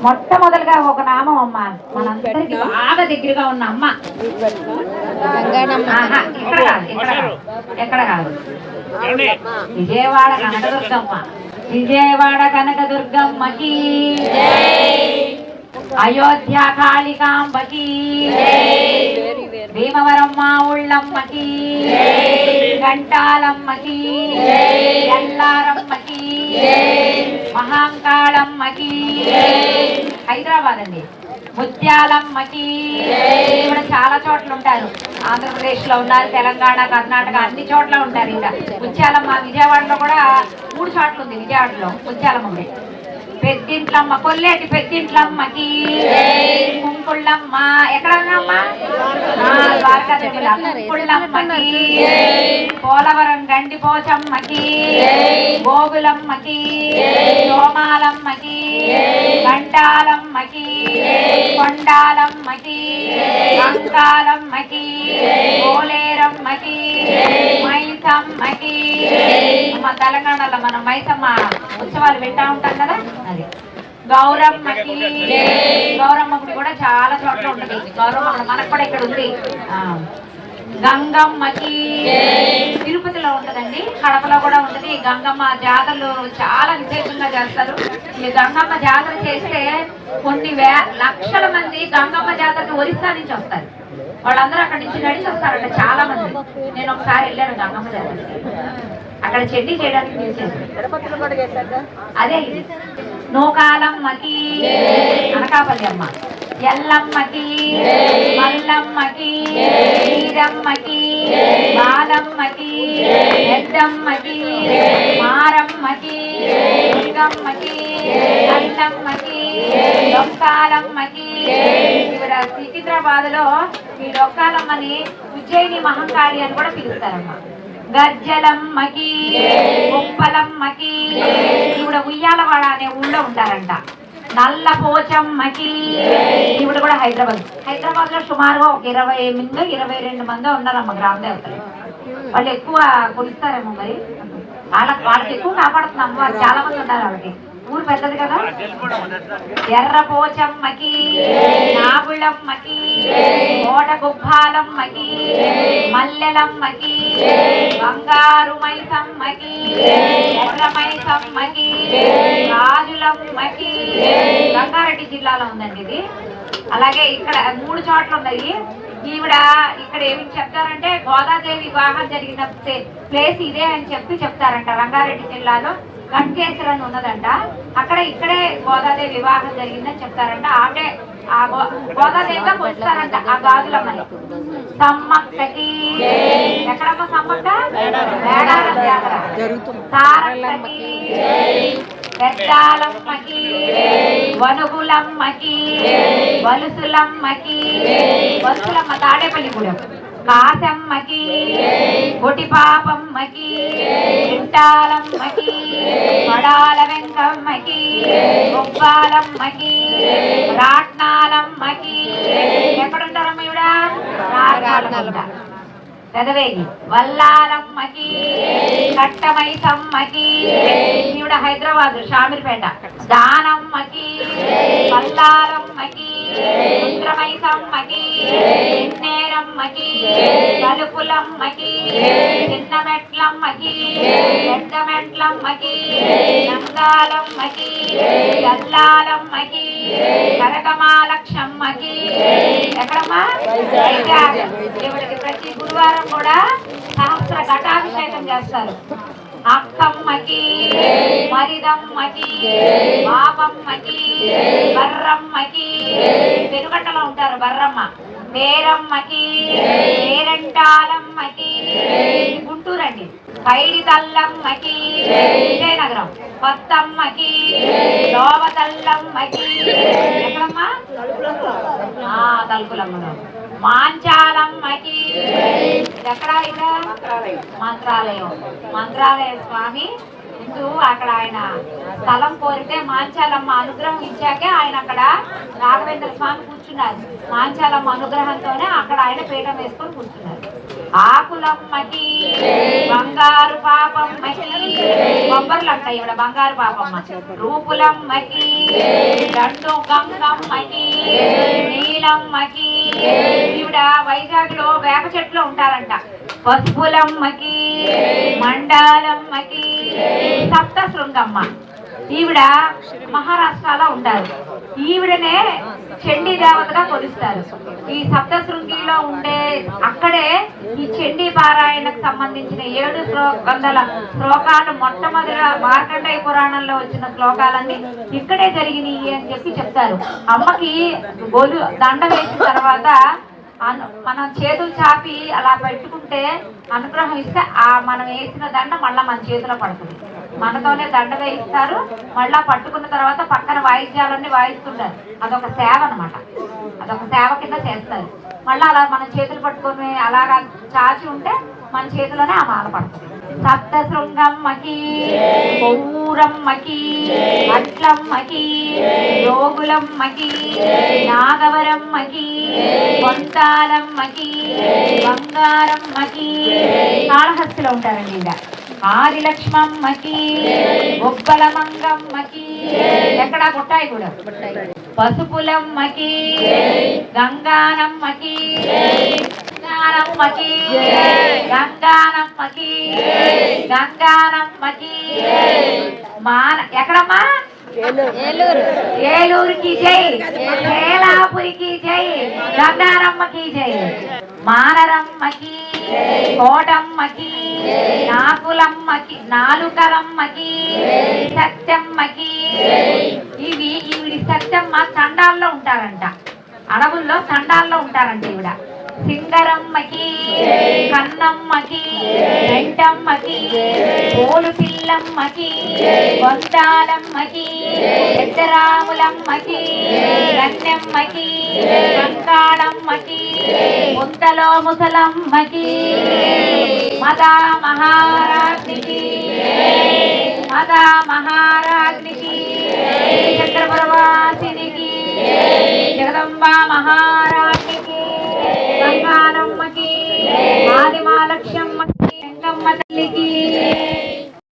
మొట్టమొదలుగా ఒక నామం అమ్మ. మనందరికి బాగా దగ్గరగా ఉన్న అమ్మ. ఇక్కడ కాదు ఇక్కడ కాదు. ఎక్కడ కాదు? విజయవాడ కనకదుర్గమ్మ. విజయవాడ కనకదుర్గమ్మకి అయోధ్య కాళికాంబకి భీమవరం మా ఉళ్ళమ్మకి గంటాలమ్మకి ఎల్లారమ్మకి మహాంకాళమ్మకి హైదరాబాద్ అండి ముత్యాలమ్మకి కూడా చాలా చోట్ల ఉంటారు. ఆంధ్రప్రదేశ్లో ఉన్నారు తెలంగాణ కర్ణాటక అన్ని చోట్ల ఉంటారు ఇంకా ముత్యాలమ్మ విజయవాడలో కూడా మూడు చోట్ల ఉంది విజయవాడలో ముత్యాలమ్మ ఉంది. పెద్దింట్లమ్మ కొల్లేటి పెద్దింట్లమ్మకి కుంకుళ్ళమ్మ ఎక్కడ ఉందమ్మా ఆ, ద్వారకాదేవిల కుంకుళ్ళమ్మకి పోలవరం గండిపోచమ్మకి గోగులమ్మకి సోమాలమ్మకి గంటాలమ్మకి కొండాలమ్మకి అంకాలమ్మకి పోలేరమ్మకి మైసమ్మకి మా తెలంగాణలో మనం మైసమ్మ ఉత్సవాలు పెట్టా ఉంటాం కదా? అది. గౌరమ్మకి గౌరమ్మ గుడి కూడా చాలా చోట్ల ఉంటుంది. గౌరమ్మ మనకు కూడా ఇక్కడ ఉంది. గంగమ్మకి తిరుపతిలో ఉంటదండి. కడపలో కూడా ఉంటది. గంగమ్మ జాతరలు చాలా విశేషంగా చేస్తారు. ఈ గంగమ్మ జాతర చేస్తే కొన్ని లక్షల మంది గంగమ్మ జాతరకి ఒరిస్సా నుంచి వస్తారు. వాళ్ళందరూ అక్కడి నుంచి నడిచి వస్తారంట చాలా మంది నేను ఒకసారి వెళ్ళాను గంగమ్మ అక్కడ చెడ్డీ చేయడానికి అదే ఇది. నూకాలమ్మకి అనకాపల్లి అమ్మ. ఎల్లమ్మకి మల్లమ్మకి వీరమ్మకి బాలమ్మకి పెద్దమ్మకి మారమ్మకి దుర్గమ్మకి అల్లమ్మకి లొక్కాలమ్మకి ఇక్కడ సికింద్రాబాద్లో ఈ లొక్కాలమ్మని ఉజ్జయిని మహంకాళి అని కూడా పిలుస్తారమ్మ. గజ్జలమ్మకి ఉప్పలమ్మకి ఈవిడ ఉయ్యాలవాడ అనే ఊళ్ళో ఉంటారంట. నల్ల పోచమ్మకి ఈవిడ కూడా హైదరాబాద్. హైదరాబాద్లో సుమారుగా ఒక ఇరవై ఎనిమిది ఇరవై రెండు మంది ఉన్నారమ్మ గ్రామ దేవతలు వాళ్ళు ఎక్కువ కొలుస్తారేమో మరి? వాళ్ళకి వాళ్ళకి ఎక్కువ కాపాడుతుంది అమ్మవారు చాలా మంది ఉన్నారు వాళ్ళకి. ఊరు పెద్దది కదా? ఎర్ర పోచమ్మకి నాగుళమ్మకి కోట గుబ్బాలమ్మకి మల్లెలమ్మకి బంగారు మైసమ్మకి ఎర్ర మైసమ్మకి రాజులమ్మకి. రంగారెడ్డి జిల్లాలో ఉందండి ఇది. అలాగే ఇక్కడ మూడు చోట్ల ఉన్నాయి. ఈవిడ ఇక్కడ ఏమి చెప్తారంటే గోదాదేవి వివాహం జరిగిన ప్లే- ప్లేస్ ఇదే అని చెప్పి చెప్తారంట రంగారెడ్డి జిల్లాలో. గంటేశ్వర అని ఉన్నదంట. అక్కడ ఇక్కడే గోదాదేవి వివాహం జరిగిందని చెప్తారంట. ఆవిడే ఆ గో- గోదాదేవిగా కొలుస్తారంట ఆ గాజులమ్మని. సమ్మక్కకి ఎక్కడమ్మ సమ్మక్క? మేడారం. జాతర. పెద్దాలమ్మకి వనుగులమ్మకి వలుసులమ్మకి వలుసులమ్మ తాడేపల్లిగూడెం కాసమ్మకి కొటిపాపమ్మకి ఇంటాలమ్మకి పడాల వెంకమ్మకి గొప్పాలమ్మకి రాట్నాలమ్మకి. ఎక్కడుంటారమ్మ ఇవిడ రాట్నాలమ్మ. పెదవేగి వల్లాలమ్మకి కట్టమైసమ్మకి ఈవిడ హైదరాబాద్ షామిర్పేట. దానమ్మకి వల్లాలమ్మకి రుద్రమైసమ్మకి నేరమ్మకి తలుపులమ్మకి చిన్న మెట్లమ్మకి నంగాలమ్మకి గల్లాలమ్మకి కనకమాలక్షమ్మకి. ఎక్కడమ్మా? ప్రతి గురువారం కూడా సహస్ర ఘటాభిషేకం చేస్తారు. అక్కమ్మకి మరిదమ్మకి బాబమ్మకి బర్రమ్మకి. పెనుగట్టలో ఉంటారు బర్రమ్మ. పేరమ్మకి పేరంటాలమ్మకి. గుంటూరు అండి పైడి తల్లమ్మకి విజయనగరం కొత్తమ్మకి. లోవతల్లమ్మకి ఎక్కడమ్మా? ఆ, తలుపులమ్మలో మాంచాలమ్మకి. ఎక్కడ ఇక్కడ మంత్రాలయం. మంత్రాలయ స్వామి. ముందు అక్కడ ఆయన స్థలం కోరితే మాంచాలమ్మ అనుగ్రహం ఇచ్చాకే ఆయన అక్కడ రాఘవేంద్ర స్వామి కూర్చున్నారు. మాంచాలమ్మ అనుగ్రహంతోనే అక్కడ ఆయన పీఠం వేసుకొని కూర్చున్నారు. ఆకులమ్మకి బంగారు పాపమ్మకి బొబ్బర్లు అంటాయి ఇవిడ బంగారు పాపమ్మ. రూపులమ్మకి దండు గంగమ్మకి నీలమ్మకి ఈవిడ వైజాగ్లో వేప చెట్లు ఉంటారంట. పసుపులమ్మకి మండాలమ్మకి సప్త శృంగమ్మ ఈవిడ మహారాష్ట్రలో ఉంటారు. ఈవిడనే చండీ దేవతగా కొలుస్తారు. ఈ సప్తశృంగిలో ఉండే అక్కడే చండీ పారాయణకు సంబంధించిన ఏడు శ్లో వందల శ్లోకాలు మొట్టమొదటిగా మార్కండేయ పురాణంలో వచ్చిన శ్లోకాలన్నీ ఇక్కడే జరిగినాయి అని చెప్పి చెప్తారు. అమ్మకి గొలు దండ వేసిన తర్వాత అను- మనం చేతులు చాపి అలా పెట్టుకుంటే అనుగ్రహం ఇస్తే ఆ మనం వేసిన దండ మళ్ళా మన చేతిలో పడుతుంది. మనతోనే దండ వేయిస్తారు. మళ్ళా పట్టుకున్న తర్వాత పక్కన వాయిద్యాలన్నీ వాయిస్తుంటారు. అదొక సేవ అనమాట అదొక సేవ కింద చేస్తారు. మళ్ళీ అలా మన చేతులు పట్టుకొని అలాగా చాచి ఉంటే మన చేతిలోనే ఆ మాల పడుతుంది. సప్త శృంగమ్మకి నాగవరం అట్లమ్మకి యోగులమ్మకి నాగవరమ్మకి కొంతాలమ్మకి బంగారమ్మకి కాళహస్తిలో ఉంటారండి ఇలా ఆదిలక్ష్మమ్మకి బొబ్బల మంగమ్మకి ఎక్కడా కొట్టాయి కూడా. పసుపులమ్మకి గంగానమ్మకి గంగానమ్మకి గంగానమ్మకి గంగానమ్మకి. మాన ఎక్కడమ్మా? ఏలూరుకి జై. ఏలాపురికి జై. గంగారమ్మకి జై. మానరమ్మకి కోటమ్మకి నాకులమ్మకి నాలుకరమ్మకి సత్యమ్మకి. ఇవి ఈవిడి సత్యమ్మ చండాల్లో ఉంటారంట. అడవుల్లో చండాల్లో ఉంటారంట ఈవిడ. సింగరమ్మకి కన్నమ్మకి వెంటమ్మకి పోలు పిల్లమ్మకి వంతాలమ్మకి పెద్దరాములమ్మకి రన్నెమ్మకి కంకాళమ్మకి ముంతలో ముసలమ్మకి మదా మహారాజ్నికి మదా మహారాజ్నికి చక్రప్రవాసినికి జగదంబా మహారాజ్నికి గంగానమ్మకి ఆదిమాలక్ష్యం